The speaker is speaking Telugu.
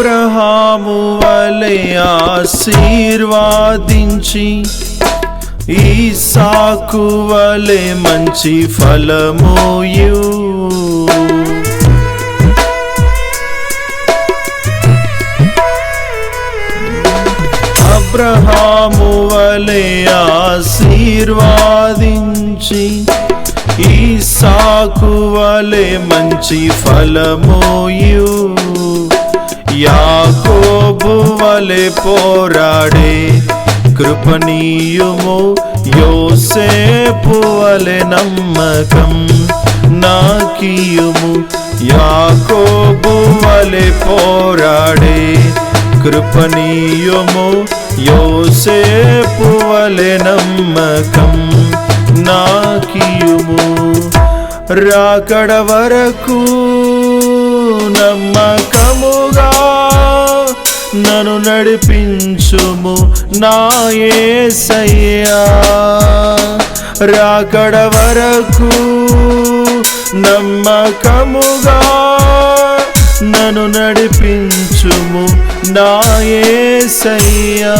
అబ్రహాము వలె ఆశీర్వాదించి ఈ సాకు వలె మంచి ఫలమోయు అబ్రహాము వలె ఆశీర్వాదించి ఈ సాకు వలె మంచి ఫలమోయు యాకోబు వలె పోరాడే కృపణీయుము యోసేపు వలె నమ్మకం నాకీయుము. యాకోబు వలె పోరాడే కృపణీయుము యోసేపు వలె నమ్మకం నాకీయుము. రాకడ వరకు నన్ను నడిపించుము నా యేసయ్యా రాకడ వరకు నమ్మకముగా నన్ను నడిపించుము నా యేసయ్యా